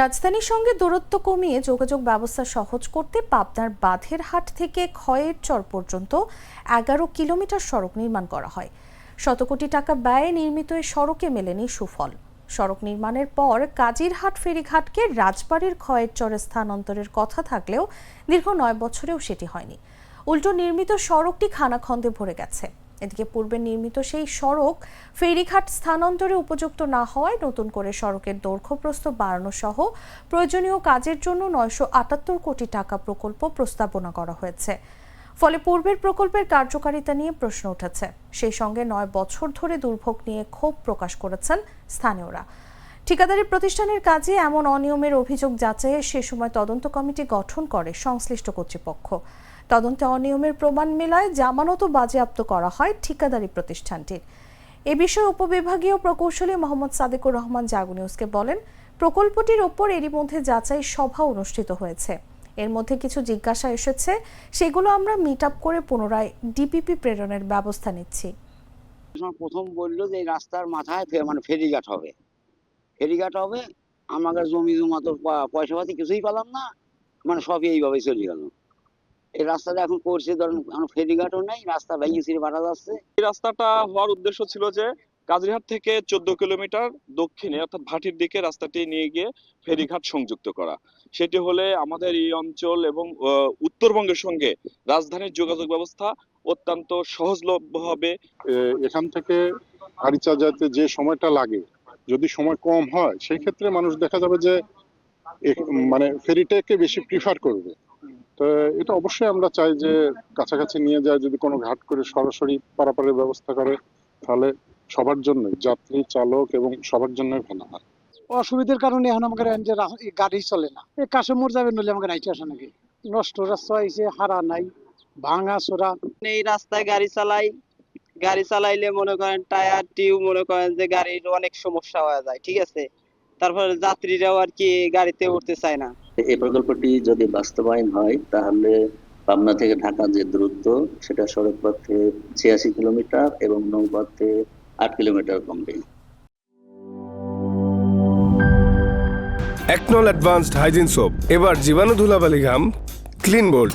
রাজধানীর সঙ্গে দূরত্ব কমিয়ে যোগাযোগ ব্যবস্থা সহজ করতে পাবনার বাঁধের হাট থেকে খয়ের চর পর্যন্ত এগারো কিলোমিটার সড়ক নির্মাণ করা হয়। শত কোটি টাকা ব্যয়ে নির্মিত এই সড়কে মেলেনি সুফল। সড়ক নির্মাণের পর কাজিরহাট ফেরিঘাটকে রাজবাড়ির ক্ষয়ের চরে স্থানান্তরের কথা থাকলেও দীর্ঘ নয় বছরেও সেটি হয়নি। উল্টো নির্মিত সড়কটি খানাখন্দে ভরে গেছে। এদিকে পূর্বে নির্মিত সেই সড়ক ফেরিঘাট স্থানান্তরে উপযুক্ত না হওয়ায় নতুন করে সড়কের দৈর্ঘ্য প্রস্থ বাড়ানো সহ প্রয়োজনীয় কাজের জন্য নয়শো আটাত্তর কোটি টাকা প্রকল্প প্রস্তাবনা করা হয়েছে। ফলে পূর্বের প্রকল্পের কার্যকারিতা নিয়ে প্রশ্ন উঠেছে। সেই সঙ্গে নয় বছর ধরে দুর্ভোগ নিয়ে ক্ষোভ প্রকাশ করেছেন স্থানীয়রা। ঠিকাদারি প্রতিষ্ঠানের কাজে এমন অনিয়মের অভিযোগ যাচাইয়ে সে সময় তদন্ত কমিটি গঠন করে সংশ্লিষ্ট কর্তৃপক্ষ। তদন্তে অনিয়মের প্রমাণ মেলায় জামানতও বাজেয়াপ্ত করা হয় ঠিকাদারি প্রতিষ্ঠানটির। এ বিষয়ে উপবিভাগীয় প্রকৌশলী মোহাম্মদ সাদেকুর রহমান জাগু নিউজকে বলেন, প্রকল্পটির ওপর এরই মধ্যে যাচাই সভা অনুষ্ঠিত হয়েছে। এর মধ্যে কিছু জিজ্ঞাসা এসেছে, সেগুলো আমরা মিট আপ করে পুনরায় ডিপিপি প্রেরণের ব্যবস্থা নিচ্ছি। প্রথম বলল যে এই রাস্তার মাথায় মানে ফেরিঘাট হবে। ফেরিঘাট হবে, আমাদের জমি জমা তো পয়সা পাতি কিছুই পেলাম না মানে সবই এইভাবে চলে গেল। এই রাস্তাটা এখন করছে ধরুন এখন ফেরিঘাটও নেই রাস্তা ভেঙে ছিঁড়ে বাড়া যাচ্ছে। এই রাস্তাটা হওয়ার উদ্দেশ্য ছিল যে কাজিরহাট থেকে চোদ্দ কিলোমিটার দক্ষিণে অর্থাৎ ভাটির দিকে রাস্তাটি নিয়ে গিয়ে ফেরিঘাট সংযুক্ত করা। সেটি হলে আমাদের এই অঞ্চল এবং আহ, উত্তরবঙ্গের সঙ্গে রাজধানীর যোগাযোগ ব্যবস্থা অত্যন্ত সহজলভ্য হবে। এখান থেকে আরিচা যাইতে যে সময়টা লাগে যদি সময় কম হয় সেই ক্ষেত্রে মানুষ দেখা যাবে যে মানে ফেরিটাকে বেশি প্রিফার করবে। তো এটা অবশ্যই আমরা চাই যে কাছাকাছি নিয়ে যায় যদি কোনো ঘাট করে সরাসরি পারাপারের ব্যবস্থা করে তাহলে সবার জন্য যাত্রী চালক এবং সবার জন্যই ভালো হয়। অসুবিধার কারণে এখন আমাকে যে এই গাড়ি চলে না। এই কাশমোর যাবে নলে আমাকে রাইতে আসে নাকি? নষ্ট রাস্তা হয়েছে হারা নাই ভাঙা চোরা। এই রাস্তায় গাড়ি চালাই গাড়ি চালাইলে মনে করেন টায়ার টিউব মনে করেন যে গাড়ির অনেক সমস্যা হয়ে যায় ঠিক আছে? তারপরে যাত্রীরাও আর কি গাড়িতে উঠতে চায় না। এই প্রকল্পটি যদি বাস্তবায়ন হয়, তাহলে পাবনা থেকে ঢাকা যে দূরত্ব, সেটা সড়ক পথে ছিয়াশি কিলোমিটার এবং নৌপথে আট কিলোমিটার কমবে একনল অ্যাডভান্সড হাইজিন সোপ এবার জীবাণু ধুলাবালি ঘাম ক্লিন বোল্ড